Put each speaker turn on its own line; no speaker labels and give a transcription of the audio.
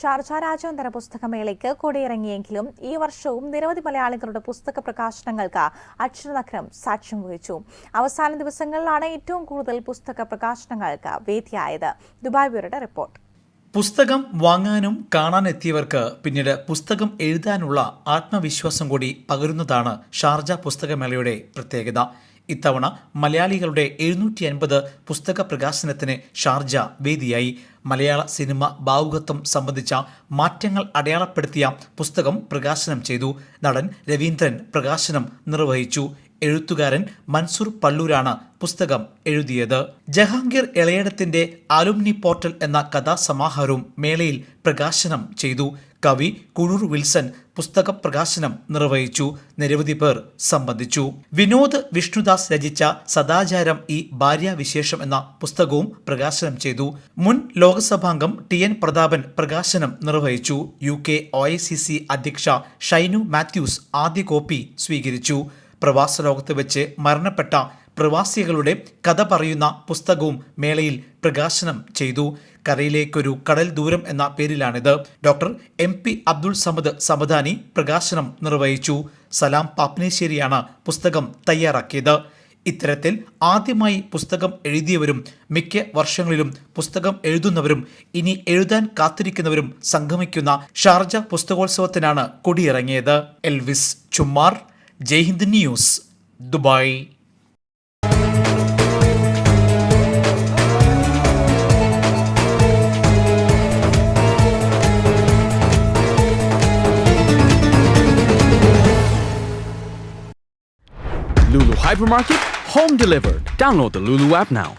Sharjah രാജ്യാന്തര പുസ്തകമേളയ്ക്ക് കൊടിയിറങ്ങിയെങ്കിലും ഈ വർഷവും നിരവധി മലയാളികളുടെ പുസ്തക പ്രകാശനങ്ങൾക്ക് അക്ഷരനഗരം സാക്ഷ്യം വഹിച്ചു. അവസാന ദിവസങ്ങളിലാണ് ഏറ്റവും കൂടുതൽ പുസ്തക പ്രകാശനങ്ങൾക്ക് വേദിയായത്. Dubai ബ്യൂറോയുടെ report.
പുസ്തകം വാങ്ങാനും കാണാനെത്തിയവർക്ക് പിന്നീട് പുസ്തകം എഴുതാനുള്ള ആത്മവിശ്വാസം കൂടി പകരുന്നതാണ് ഷാർജ പുസ്തകമേളയുടെ പ്രത്യേകത. ഇത്തവണ മലയാളികളുടെ എഴുന്നൂറ്റി അൻപത് പുസ്തക പ്രകാശനത്തിന് ഷാർജ വേദിയായി. മലയാള സിനിമ ഭാവുകത്വം സംബന്ധിച്ച മാറ്റങ്ങൾ അടയാളപ്പെടുത്തിയ പുസ്തകം പ്രകാശനം ചെയ്തു. നടൻ രവീന്ദ്രൻ പ്രകാശനം നിർവഹിച്ചു. എഴുത്തുകാരൻ മൻസൂർ പള്ളൂരാണ് പുസ്തകം എഴുതിയത്. ജഹാംഗീർ ഇളയടത്തിന്റെ അലുംനി പോർട്ടൽ എന്ന കഥാസമാഹാരവും മേളയിൽ പ്രകാശനം ചെയ്തു. കവി കുഴൂർ വിൽസൺ പുസ്തക പ്രകാശനം നിർവഹിച്ചു. നിരവധി പേർ സംബന്ധിച്ചു. വിനോദ് വിഷ്ണുദാസ് രചിച്ച സദാചാരം ഈ ഭാര്യാവിശേഷം എന്ന പുസ്തകവും പ്രകാശനം ചെയ്തു. മുൻ ലോകസഭാംഗം ടി എൻ പ്രതാപൻ പ്രകാശനം നിർവഹിച്ചു. യു കെ ഒ അധ്യക്ഷ ഷൈനു മാത്യൂസ് ആദ്യ കോപ്പി സ്വീകരിച്ചു. പ്രവാസ ലോകത്ത് വെച്ച് മരണപ്പെട്ട പ്രവാസികളുടെ കഥ പറയുന്ന പുസ്തകവും മേളയിൽ പ്രകാശനം ചെയ്തു. കരയിലേക്കൊരു കടൽ ദൂരം എന്ന പേരിലാണിത്. Doctor M P Abdul Samad Samadani പ്രകാശനം നിർവഹിച്ചു. സലാം പാപ്നേശ്ശേരിയാണ് പുസ്തകം തയ്യാറാക്കിയത്. ഇത്തരത്തിൽ ആദ്യമായി പുസ്തകം എഴുതിയവരും മിക്ക വർഷങ്ങളിലും പുസ്തകം എഴുതുന്നവരും ഇനി എഴുതാൻ കാത്തിരിക്കുന്നവരും സംഗമിക്കുന്ന ഷാർജ പുസ്തകോത്സവത്തിനാണ് കൊടിയിറങ്ങിയത്. Elvis Chummar Jaihind News Dubai
Lulu Hypermarket, home delivered. Download the Lulu app now.